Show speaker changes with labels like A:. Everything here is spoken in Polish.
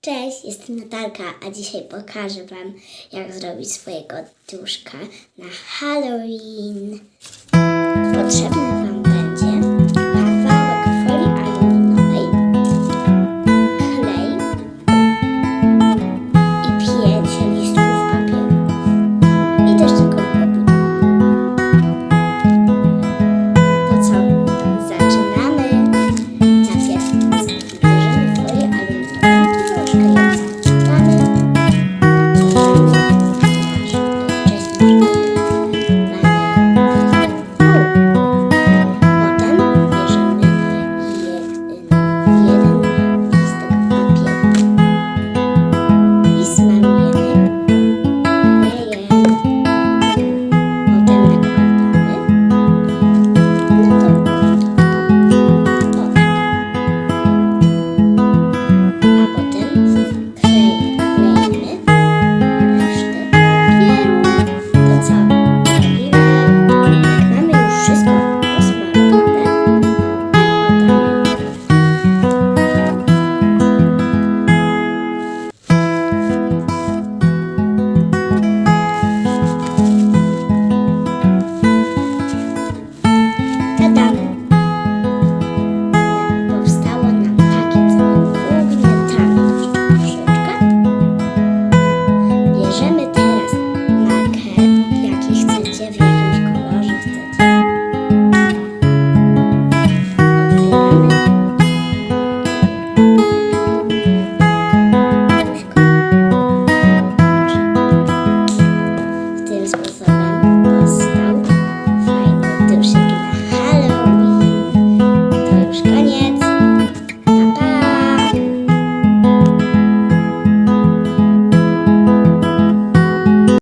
A: Cześć, jestem Natalka, a dzisiaj pokażę Wam, jak zrobić swojego duszka na Halloween. Potrzebne Thank you.